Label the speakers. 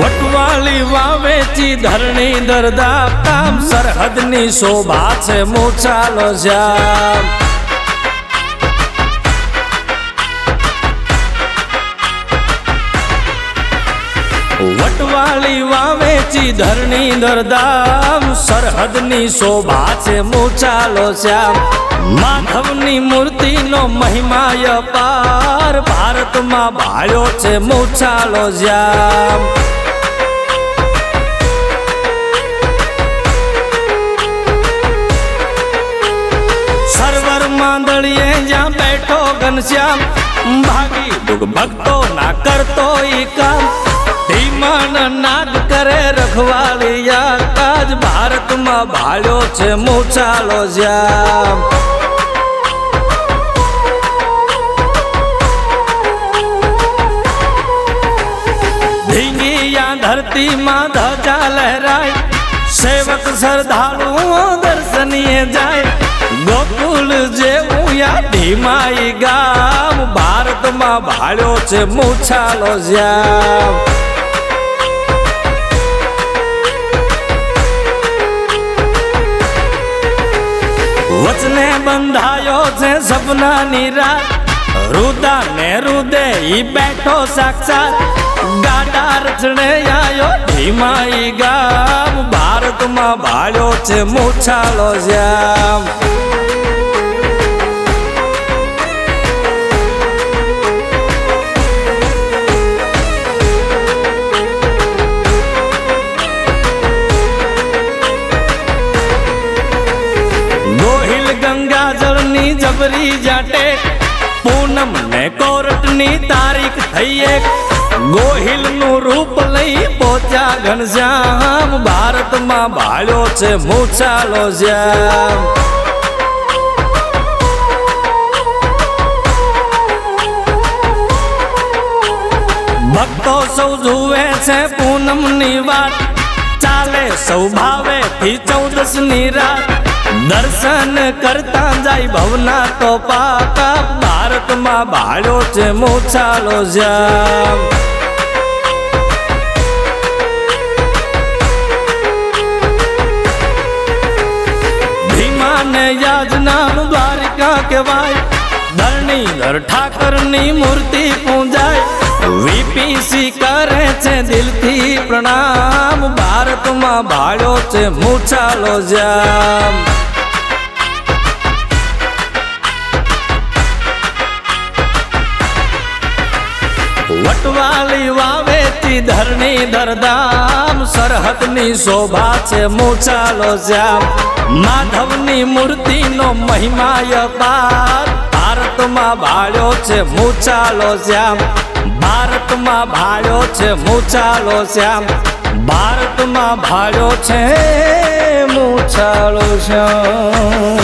Speaker 1: વટવાળી વાવેચી ધરણી દરદા કામ સરહદની શોભા છે મોચાલો શ્યામ. વટવાળી વાવેચી ધરણી દરદામ, સરહદની શોભા છે મોચાલો શ્યામ. માધવની મૂર્તિનો મહિમાય પાર, ભારતમાં ભાળ્યો છે મોચાલો શ્યામ. સર્વર માંદળીએ જ્યાં બેઠો ઘનશ્યામ, ભાગી ભક્તો ના કરતો ઈ કામ. ધીમાન નાદ કરે રખવાલિયા આજ ભારતમાં ભાળ્યો છે મૂછાલો જ્યાં. ધીંગીયા ધરતીમાં ધજા લહેરાય, સેવક શ્રદ્ધાળુઓ દર્શનીય જાય. ગોકુલ જેવું યા ધીમાઈ ગામ, ભારતમાં ભાળ્યો છે મૂછાલો શ્યામ વચને બંધાયો છે સપનાની રાત. રુદા ને રુદે ઈ બેઠો સાક્ષાત. ગાડા રચણે આયો ધીમાઈ ગામ. ભારતમાં ભાળ્યો છે મૂછાલો શ્યામ. જળની જબરી જાટે. પૂનમ ને કોરટની તારીખ થઈ એક. ગોહિલનું રૂપ લઈ પોચા ઘનશ્યામ. ભારતમાં ભાળ્યો છે મૂછાલો શ્યામ. ભક્તો સૌ જુએ છે પૂનમની વાત. ચાલે સૌ ભાવે થી ચૌદસની રાત. દર્શન કરતા જાય ભવના તો પાકા. ભારતમાં ભાડો છે મોછાલો જામ. ભીમાને યાજનામ દ્વારિકા કહેવાય. ધરણીધર ઠાકરની મૂર્તિ પૂજાય. વીપીસી કરે છે દિલથી પ્રણામ. ભારતમાં ભાળ્યો છે મૂછાલો જામ. વટવાલી વાવેતી ધરણી દરદામ, સરહદની શોભા છે મૂછાલો શ્યામ માધવની મૂર્તિનો મહિમાય પાર, ભારતમાં ભાળ્યો છે મૂછાલો શ્યામ ભારતમાં ભાળ્યો છે મૂછાલો શ્યામ ભારતમાં ભાડો છે હું ચાલુ છું.